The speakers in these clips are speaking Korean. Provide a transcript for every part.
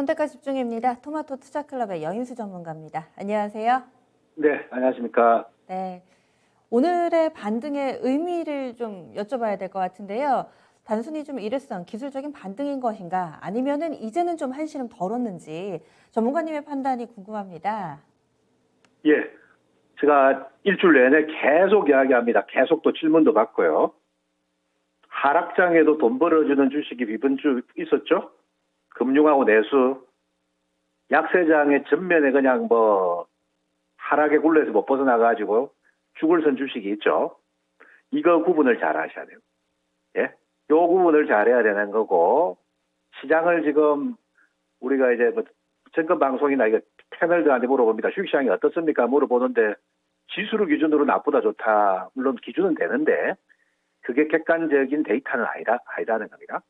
선택과 집중입니다. 토마토 투자클럽의 여인수 전문가입니다. 안녕하세요. 네, 안녕하십니까. 네. 오늘의 반등의 의미를 좀 여쭤봐야 될 것 같은데요. 단순히 좀 일회성, 기술적인 반등인 것인가 아니면은 이제는 좀 한시름 덜었는지 전문가님의 판단이 궁금합니다. 예, 제가 일주일 내내 계속 이야기합니다. 계속 또 질문도 받고요. 하락장에도 돈 벌어주는 주식이 이번 주 있었죠? 금융하고 내수, 약세장의 전면에 그냥 뭐 하락의 굴레에서 못 벗어나가지고 죽을 선 주식이 있죠. 이거 구분을 잘 하셔야 돼요. 예? 요 구분을 잘 해야 되는 거고 시장을 지금 우리가 이제 뭐 정권 방송이나 이거 패널들한테 물어봅니다. 주식시장이 어떻습니까? 물어보는데 지수를 기준으로 나쁘다 좋다 물론 기준은 되는데 그게 객관적인 데이터는 아니다 아니라는 겁니다.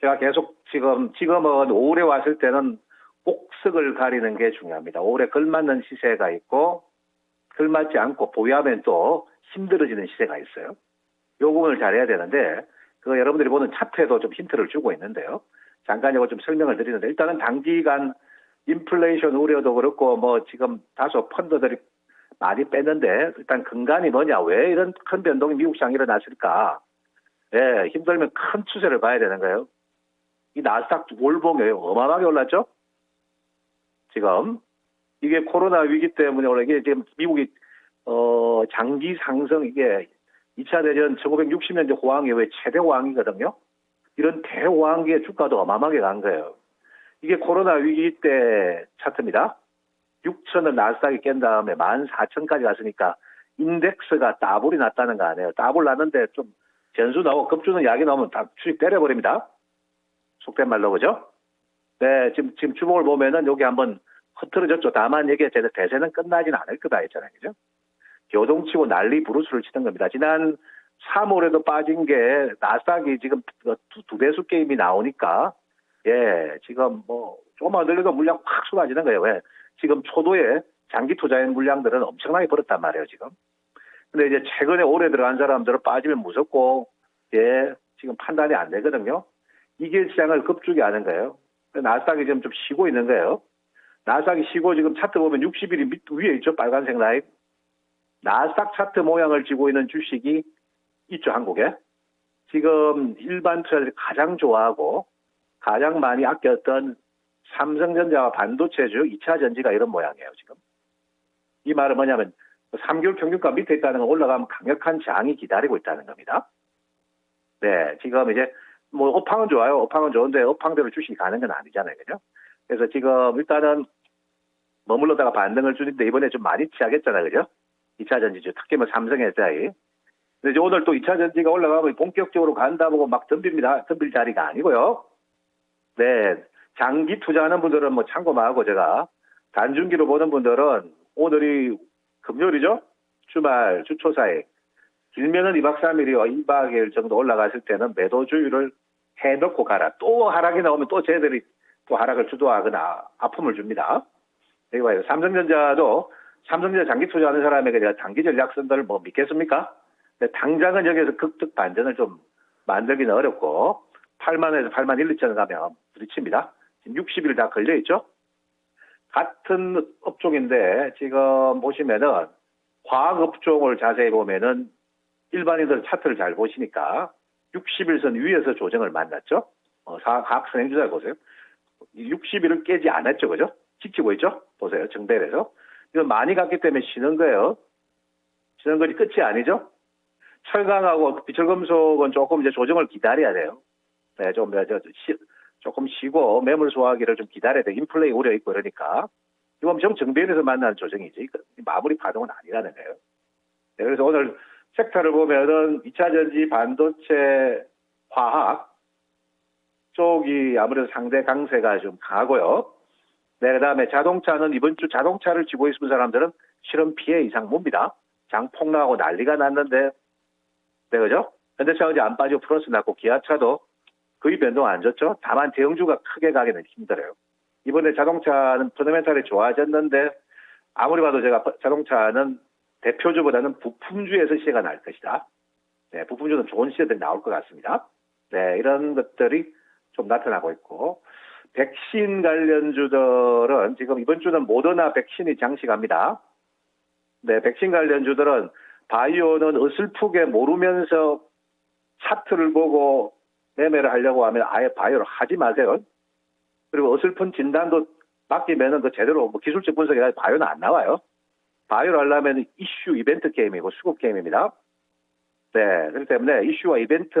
제가 계속 지금 지금은 올해 왔을 때는 옥석을 가리는 게 중요합니다. 올해 걸맞는 시세가 있고 걸맞지 않고 보유하면 또 힘들어지는 시세가 있어요. 요 부분을 잘해야 되는데 그 여러분들이 보는 차트에도 좀 힌트를 주고 있는데요. 잠깐 이거 좀 설명을 드리는데 일단은 단기간 인플레이션 우려도 그렇고 뭐 지금 다소 펀드들이 많이 뺐는데 일단 근간이 뭐냐 왜 이런 큰 변동이 미국 시장에 일어났을까 예 힘들면 큰 추세를 봐야 되는 거예요 이 나스닥 월봉이 어마어마하게 올랐죠 지금 이게 코로나 위기 때문에 원래 이게 지금 미국이 어 장기 상승 이게 2차 대전 1960년대 호황이 왜 최대 호황이거든요 이런 대호황기의 주가도 어마어마하게 간 거예요 이게 코로나 위기 때 차트입니다. 6천을 나스닥이 깬 다음에 14,000까지 갔으니까 인덱스가 따블이 났다는 거 아니에요. 따블 났는데 좀 전수 나오고 급주는 약이 나오면 다 주식 때려버립니다. 속된 말로 그죠? 네, 지금, 지금 주목을 보면은 여기 한번 흐트러졌죠. 다만 이게 제 대세는 끝나진 않을 거다 했잖아요. 그죠? 교동치고 난리 부르스를 치던 겁니다. 지난 3월에도 빠진 게 나스닥이 지금 두, 두 배수 게임이 나오니까 예, 지금 뭐 조금만 늘려도 물량 확 쏟아지는 거예요. 왜? 지금 초도에 장기 투자인 물량들은 엄청나게 벌었단 말이에요, 지금. 근데 이제 최근에 올해 들어간 사람들은 빠지면 무섭고, 예, 지금 판단이 안 되거든요. 이게 시장을 하는 거예요. 나스닥이 지금 좀 쉬고 있는 거예요. 나스닥이 쉬고 지금 차트 보면 60일이 밑 위에 있죠, 빨간색 라인. 나스닥 차트 모양을 쥐고 있는 주식이 있죠, 한국에. 지금 일반 투자들이 가장 좋아하고, 가장 많이 아꼈던 삼성전자와 반도체주 2차 전지가 이런 모양이에요, 지금. 이 말은 뭐냐면 3개월 평균가 밑에 있다는 건 올라가면 강력한 장이 기다리고 있다는 겁니다. 네, 지금 이제 뭐 업황은 좋아요. 업황은 좋은데 업황대로 주식이 가는 건 아니잖아요, 그죠? 그래서 지금 일단은 머물러다가 반등을 주는데 이번에 좀 많이 취하겠잖아요, 그죠? 2차 전지주, 특히 뭐 삼성 SI. 근데 이제 오늘 또 2차 전지가 올라가면 본격적으로 간다 보고 막 덤빕니다. 덤빌 자리가 아니고요. 네, 장기 투자하는 분들은 뭐 참고하고 제가 단중기로 보는 분들은 오늘이 금요일이죠? 주말, 주초 사이. 길면은 2박 3일이요. 2박 2일 정도 올라갔을 때는 매도 주의를 해놓고 가라. 또 하락이 나오면 또 쟤들이 또 하락을 주도하거나 아픔을 줍니다. 여기 봐요. 삼성전자도 삼성전자 장기 투자하는 사람에게 제가 장기 전략 쓴다를 뭐 믿겠습니까? 당장은 여기서 극적 반전을 좀 만들기는 어렵고 8만에서 8만 1, 2천 가면 부딪힙니다. 지금 60일 다 걸려있죠? 같은 업종인데 지금 보시면은 화학업종을 자세히 보면은 일반인들 차트를 잘 보시니까 60일선 위에서 조정을 만났죠? 어, 과학 선 행주자 보세요. 60일을 깨지 않았죠, 그죠? 지키고 있죠? 보세요, 정배에서. 이거 많이 갔기 때문에 쉬는 거예요. 쉬는 것이 끝이 아니죠? 철강하고 비철금속은 조금 이제 조정을 기다려야 돼요. 네, 좀, 저, 쉬, 조금 쉬고 매물 소화하기를 좀 기다려야 돼. 인플레이 우려 있고 그러니까. 이건 좀 정비에서 만나는 조정이지. 마무리 파동은 아니라는 거예요. 네, 그래서 오늘 섹터를 보면은 2차 전지, 반도체, 화학 쪽이 아무래도 상대 강세가 좀 강하고요. 네, 그 다음에 자동차는 이번 주 자동차를 쥐고 있는 사람들은 실험 피해 이상 뭡니다. 장 폭락하고 난리가 났는데, 네, 그죠? 현대차가 이제 안 빠지고 플러스 났고, 기아차도 거의 변동 안 줬죠. 다만 대형주가 크게 가기는 힘들어요. 이번에 자동차는 펀더멘탈이 좋아졌는데 아무리 봐도 제가 자동차는 대표주보다는 부품주에서 시세가 날 것이다. 네, 부품주는 좋은 시세들이 나올 것 같습니다. 네, 이런 것들이 좀 나타나고 있고 백신 관련주들은 지금 이번 주는 모더나 백신이 장식합니다. 네, 백신 관련주들은 바이오는 어슬프게 모르면서 차트를 보고 매매를 하려고 하면 아예 바이오를 하지 마세요. 그리고 어슬픈 진단도 맡기면은 그 제대로 뭐 기술적 분석이 아니라 바이오는 안 나와요. 바이오를 하려면 이슈 이벤트 게임이고 수급 게임입니다. 네, 그렇기 때문에 이슈와 이벤트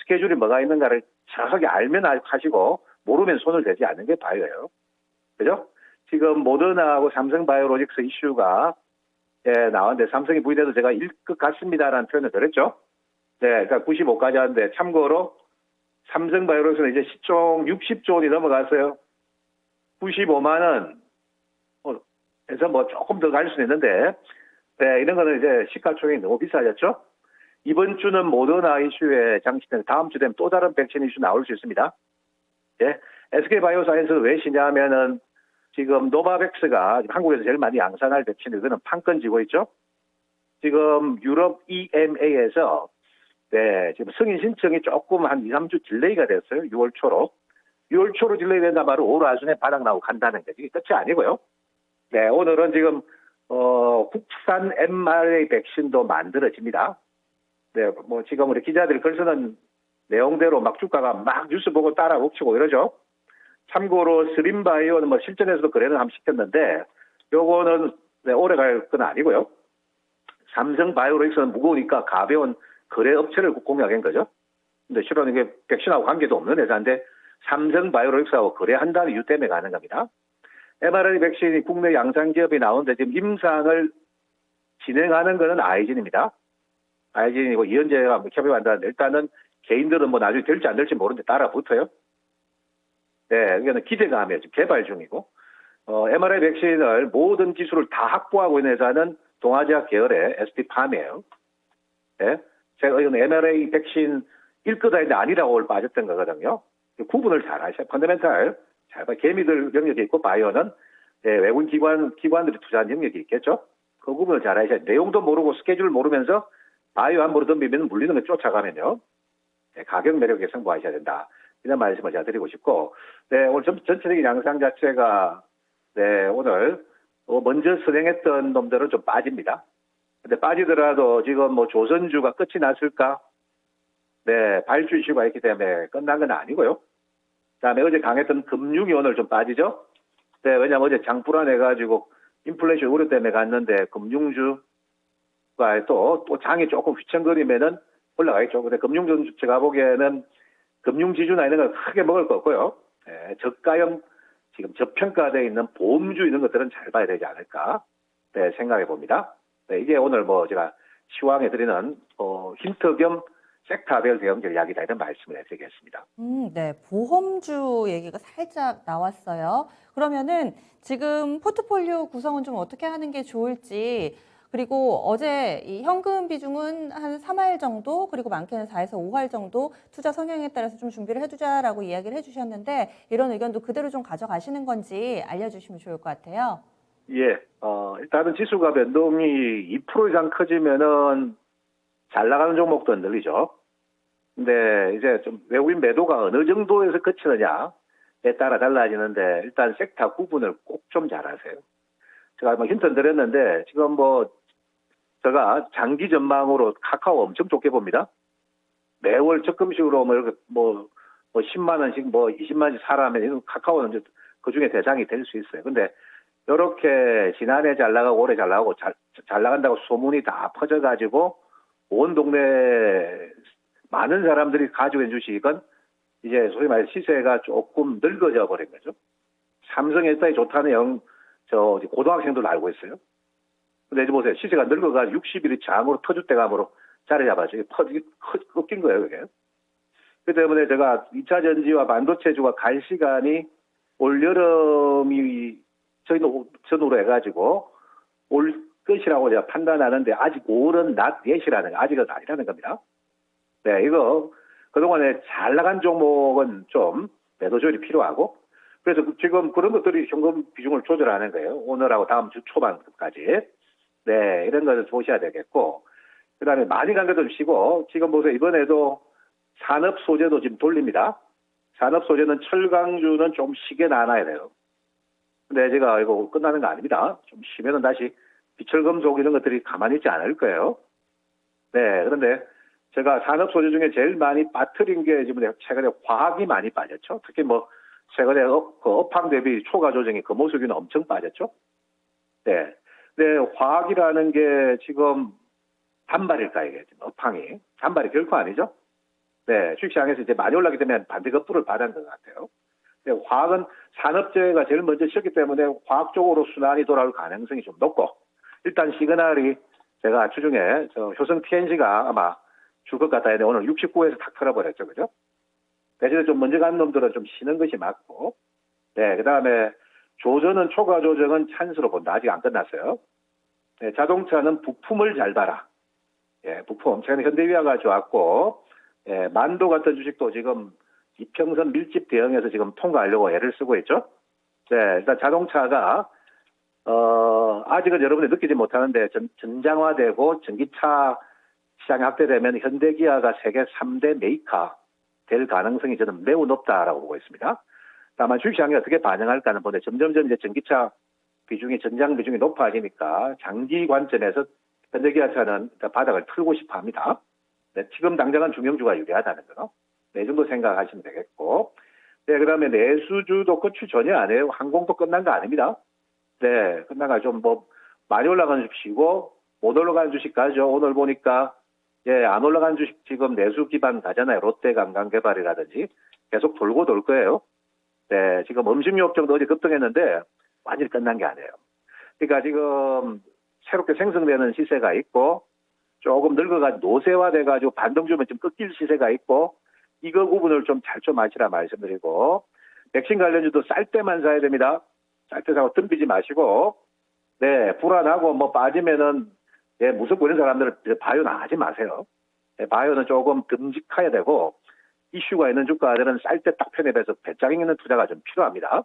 스케줄이 뭐가 있는가를 정확하게 알면 하시고 모르면 손을 대지 않는 게 바이오예요. 그죠? 지금 모더나하고 삼성 바이오로직스 이슈가 예, 나왔는데 삼성이 부인해도 제가 일것 같습니다라는 표현을 드렸죠. 네, 그러니까 95까지 하는데 참고로 삼성 바이오로직스는 이제 시총 60조 원이 넘어갔어요. 95만 원. 어, 해서 뭐 조금 더 갈 수는 있는데, 네, 이런 거는 이제 시가총액이 너무 비싸졌죠. 이번 주는 모더나 이슈에 장치된 다음 주 되면 또 다른 백신 이슈 나올 수 있습니다. 예. SK 바이오사이언스 왜 시냐면은 지금 노바백스가 한국에서 제일 많이 양산할 백신 이거는 판권 지고 있죠. 지금 유럽 EMA에서 네, 지금 승인 신청이 조금 한 2, 3주 딜레이가 됐어요. 6월 초로. 6월 초로 딜레이 된다 말은 올 아순에 바닥 나고 간다는 게 이게 끝이 아니고요. 네, 오늘은 지금 어, 국산 mRNA 백신도 만들어집니다. 네, 뭐 지금 우리 기자들이 글 쓰는 내용대로 막 주가가 막 뉴스 보고 따라 묵히고 이러죠. 참고로 스림바이오는 뭐 실전에서도 거래는 한번 시켰는데 요거는 네, 오래 갈 건 아니고요. 삼성 바이오로직스는 무거우니까 가벼운 거래 업체를 공략한 거죠. 근데 실은 이게 백신하고 관계도 없는 회사인데 삼성 바이오로직스하고 거래한다는 이유 때문에 가는 겁니다. mRNA 백신이 국내 양산 기업이 나오는데 지금 임상을 진행하는 거는 아이진입니다. 아이진이고 이현재가 뭐 협의를 한다는데 일단은 개인들은 뭐 나중에 될지 안 될지 모르는데 따라 붙어요. 네, 이거는 하면 지금 개발 중이고, 어, mRNA 백신을 모든 기술을 다 확보하고 있는 회사는 동아지아 계열의 SD팜이에요. 네, 제가 이건 mRNA 백신 일거다 했는데 아니라고 빠졌던 거거든요. 구분을 잘 하셔야 펀더멘탈. 개미들 영역이 있고 바이오는 네, 외국인 기관 기관들이 투자한 영역이 있겠죠. 그 구분을 잘 하셔야 내용도 모르고 스케줄 모르면서 바이오 함부로 덤비면 물리는 걸 쫓아가면요. 네, 가격 매력에 승부하셔야 된다. 이런 말씀을 제가 드리고 싶고, 네, 오늘 전, 전체적인 양상 자체가, 네, 오늘, 어, 먼저 선행했던 놈들은 좀 빠집니다. 근데 빠지더라도 지금 뭐 조선주가 끝이 났을까? 네, 발주 이슈가 있기 때문에 끝난 건 아니고요. 그 다음에 어제 강했던 금융이 오늘 좀 빠지죠? 네, 왜냐면 어제 장 불안해가지고 인플레이션 우려 때문에 갔는데 금융주가 또, 또 장이 조금 휘청거리면은 올라가겠죠. 근데 금융주 제가 보기에는 금융지주나 이런 걸 크게 먹을 거 없고요. 예, 저가형 지금 저평가되어 있는 보험주 이런 것들은 잘 봐야 되지 않을까 네, 생각해 봅니다. 네, 이게 오늘 뭐 제가 시황해 드리는 어, 힌트 겸 섹터별 대응 전략이다 이런 말씀을 해드리겠습니다. 음, 네. 보험주 얘기가 살짝 나왔어요. 그러면은 지금 포트폴리오 구성은 좀 어떻게 하는 게 좋을지 그리고 어제 이 현금 비중은 한 3할 정도 그리고 많게는 4에서 5할 정도 투자 성향에 따라서 좀 준비를 해두자라고 이야기를 해주셨는데 이런 의견도 그대로 좀 가져가시는 건지 알려주시면 좋을 것 같아요. 예, 어, 일단은 지수가 변동이 2% 이상 커지면은 잘 나가는 종목도 늘리죠. 근데 이제 좀 외국인 매도가 어느 정도에서 그치느냐에 따라 달라지는데 일단 섹터 구분을 꼭 좀 잘하세요. 제가 뭐 힌트 드렸는데 지금 뭐 제가 장기 전망으로 카카오 엄청 좋게 봅니다. 매월 적금식으로 뭐 이렇게 뭐, 뭐 10만 원씩 뭐 20만 원씩 사라면 카카오는 그 중에 대상이 될 수 있어요. 근데 이렇게 지난해 잘 나가고 올해 잘 나가고 잘, 잘 나간다고 소문이 다 퍼져가지고 온 동네 많은 사람들이 가지고 있는 주식은 이제 소위 말해 시세가 조금 늙어져 버린 거죠. 삼성 일사이 좋다는 영, 저 고등학생들도 알고 있어요. 근데 이제 보세요. 시세가 늙어가 60일이 장으로 터질 때감으로 자리 잡아죠. 퍼지기, 꺾인 거예요, 그게. 그 때문에 제가 2차 전지와 반도체주가 갈 시간이 올 여름이 저희는 전후로 해가지고 올 것이라고 제가 판단하는데 아직 5월은 낮 예시라는 거, 아직은 아니라는 겁니다. 네, 이거 그동안에 잘 나간 종목은 좀 매도 조율이 필요하고 그래서 지금 그런 것들이 현금 비중을 조절하는 거예요. 오늘하고 다음 주 초반까지. 네, 이런 것을 보셔야 되겠고 그 다음에 많이 간 것도 좀 쉬고 지금 보세요. 이번에도 산업 소재도 지금 돌립니다. 산업 소재는 철강주는 좀 쉬게 나눠야 돼요. 근데 제가 이거 끝나는 거 아닙니다. 좀 쉬면은 다시 비철금속 이런 것들이 가만히 있지 않을 거예요. 네, 그런데 제가 산업 소재 중에 제일 많이 빠뜨린 게 지금 최근에 화학이 많이 빠졌죠. 특히 뭐 최근에 업, 그 업황 대비 초과 조정이 금호석유는 엄청 빠졌죠. 네. 근데 화학이라는 게 지금 단발일까 이게 지금 업황이 단발이 결코 아니죠. 네, 주식시장에서 이제 많이 올라기 때문에 반대 급부를 받은 것 같아요. 근데 화학은 산업재해가 제일 먼저 쉬었기 때문에 화학 쪽으로 순환이 돌아올 가능성이 좀 높고 일단 시그널이 제가 주중에 저 효성 TNC가 아마 줄 것 같다 했는데 오늘 69에서 탁 털어버렸죠, 그죠? 대신에 좀 먼저 간 놈들은 좀 쉬는 것이 맞고, 네, 그 다음에 조전은 초과 조정은 찬스로 본다. 아직 안 끝났어요. 네, 자동차는 부품을 잘 봐라. 예, 부품. 최근에 현대위아가 좋았고, 예, 만도 같은 주식도 지금 이평선 밀집 대응해서 지금 통과하려고 애를 쓰고 있죠. 네, 일단 자동차가 어, 아직은 여러분이 느끼지 못하는데 전, 전장화되고 전기차 시장이 확대되면 현대기아가 세계 3대 메이커 될 가능성이 저는 매우 높다라고 보고 있습니다. 다만 주식시장이 어떻게 반응할까는 보는데 점점점 이제 전기차 비중이 전장 비중이 높아지니까 장기 관점에서 현대기아차는 바닥을 틀고 싶어 합니다. 네, 지금 당장은 중형주가 유리하다는 거. 네 정도 생각하시면 되겠고. 네, 그 다음에 내수주도 끝이 전혀 안 해요. 항공도 끝난 거 아닙니다. 네, 끝나가 좀뭐 많이 올라가는 주식 쉬고 못 올라가는 주식 가죠. 오늘 보니까 예, 안 올라가는 주식 지금 내수 기반 가잖아요. 롯데 관광개발이라든지 계속 돌고 돌 거예요. 네, 지금 음식료 업종도 어제 급등했는데 완전히 끝난 게 아니에요. 그러니까 지금 새롭게 생성되는 시세가 있고 조금 늙어가지고 노쇠화돼가지고 반등 주면 좀 꺾일 시세가 있고 이거 구분을 좀 잘좀 하시라 말씀드리고 백신 관련주도 쌀 때만 사야 됩니다. 쌀 때 사고 덤비지 마시고 네 불안하고 뭐 빠지면은 예 무섭고 이런 사람들은 이제 바이오는 하지 마세요. 예, 바이오는 조금 듬직해야 되고 이슈가 있는 주가들은 쌀 때 딱 편입해서 배짱 있는 투자가 좀 필요합니다.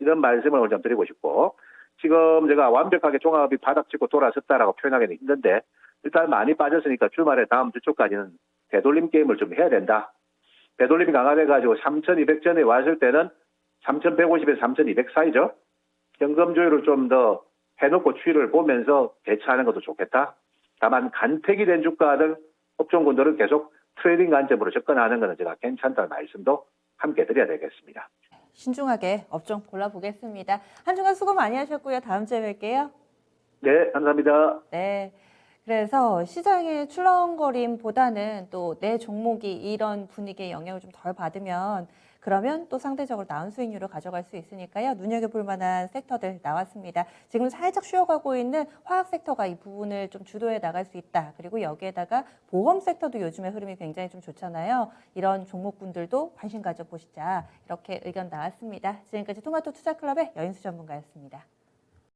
이런 말씀을 오늘 좀 드리고 싶고 지금 제가 완벽하게 종합이 바닥 찍고 돌아섰다라고 표현하기는 힘든데 일단 많이 빠졌으니까 주말에 다음 주 초까지는 되돌림 게임을 좀 해야 된다. 되돌림이 강화돼가지고 3,200전에 왔을 때는 3,150에서 3,200 사이죠. 현금 조율을 좀 더 해놓고 추이를 보면서 대처하는 것도 좋겠다. 다만 간택이 된 주가들, 업종군들은 계속 트레이딩 관점으로 접근하는 것은 제가 괜찮다는 말씀도 함께 드려야 되겠습니다. 신중하게 업종 골라보겠습니다. 한 주간 수고 많이 하셨고요. 다음 주에 뵐게요. 네, 감사합니다. 네. 그래서 시장의 출렁거림보다는 또 내 종목이 이런 분위기의 영향을 좀 덜 받으면 그러면 또 상대적으로 나은 수익률을 가져갈 수 있으니까요. 눈여겨볼 만한 섹터들 나왔습니다. 지금 살짝 쉬어가고 있는 화학 섹터가 이 부분을 좀 주도해 나갈 수 있다. 그리고 여기에다가 보험 섹터도 요즘에 흐름이 굉장히 좀 좋잖아요. 이런 종목군들도 관심 가져보시자. 이렇게 의견 나왔습니다. 지금까지 토마토 투자클럽의 여인수 전문가였습니다.